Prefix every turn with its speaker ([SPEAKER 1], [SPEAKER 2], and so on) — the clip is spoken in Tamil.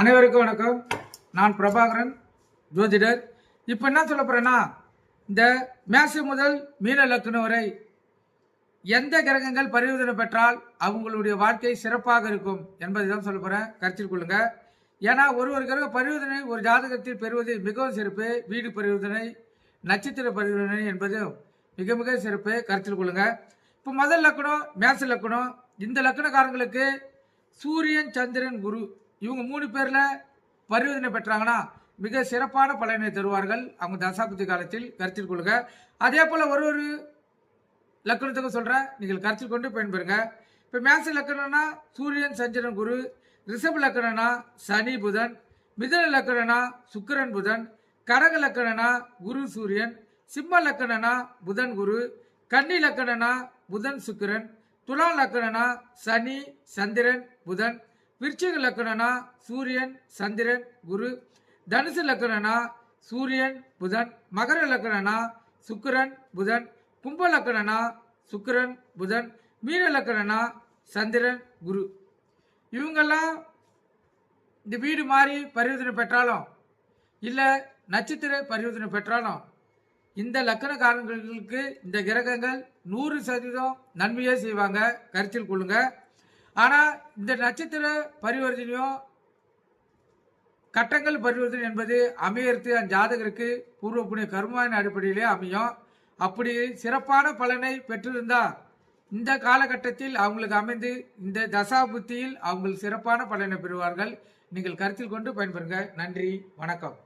[SPEAKER 1] அனைவருக்கும் வணக்கம். நான் பிரபாகரன் ஜோதிடர். இப்போ என்ன சொல்ல போகிறேன்னா இந்த மேசம் முதல் மீன லக்னம் வரை எந்த கிரகங்கள் பரிவர்த்தனை பெற்றால் அவங்களுடைய வாழ்க்கை சிறப்பாக இருக்கும் என்பதை தான் சொல்ல போகிறேன் கருத்தில் கொள்ளுங்க. ஏன்னா ஒரு ஒரு கிரக பரிவர்த்தனை ஒரு ஜாதகத்தில் பெறுவது மிகவும் சிறப்பு. வீடு பரிவர்த்தனை நட்சத்திர பரிவர்த்தனை என்பது மிக மிக சிறப்பு. கருத்தில் கொள்ளுங்க. இப்போ முதல் லக்கணம் மேச லக்கணம். இந்த லக்கணக்காரங்களுக்கு சூரியன் சந்திரன் குரு இவங்க மூணு பேரில் பரிவர்த்தனை பெற்றாங்கன்னா மிக சிறப்பான பலனை தருவார்கள் அவங்க தசாபுத்தி காலத்தில் கருத்தில் கொள்ளுங்க அதே போல் ஒரு ஒரு லக்கணத்துக்கு சொல்கிறேன் நீங்கள் கருத்தில் கொண்டு பயன்பெறுங்க இப்போ மேச லக்கணம்னா சூரியன் சந்திரன் குரு. ரிஷப லக்கணம்னா சனி புதன். மிதுன லக்கணம்னா சுக்கிரன் புதன். கடக லக்கணம்னா குரு சூரியன். சிம்ம லக்கணம்னா புதன் குரு. கன்னி லக்கணம்னா புதன் சுக்கிரன். துலா லக்கணம்னா சனி சந்திரன் புதன். விருச்சிக லக்கணம்னா சூரியன் சந்திரன் குரு. தனுசு லக்கணம்னா சூரியன் புதன். மகர லக்கணம்னா சுக்கிரன் புதன். கும்ப லக்கணம்னா சுக்கிரன் புதன். மீன லக்கணம்னா சந்திரன் குரு. இவங்கெல்லாம் இந்த வீடு மாறி பரிவர்த்தனை பெற்றாலும் இல்லை நட்சத்திர பரிவர்த்தனை பெற்றாலும் இந்த லக்கணக்காரங்களுக்கு இந்த கிரகங்கள் நூறு சதவீதம் நன்மையே செய்வாங்க. கருத்தில் கொள்ளுங்கள் ஆனால் இந்த நட்சத்திர பரிவர்த்தனையும் கட்டங்கள் பரிவர்த்தனை என்பது அமையறது அந்த ஜாதகருக்கு பூர்வ புண்ணிய கர்மாவின் அடிப்படையிலே அமையும். அப்படி சிறப்பான பலனை பெற்றிருந்தா இந்த காலகட்டத்தில் அவங்களுக்கு அமைந்து இந்த தசா புத்தியில் சிறப்பான பலனை பெறுவார்கள். நீங்கள் கருத்தில் கொண்டு பயன்பெறுங்க. நன்றி. வணக்கம்.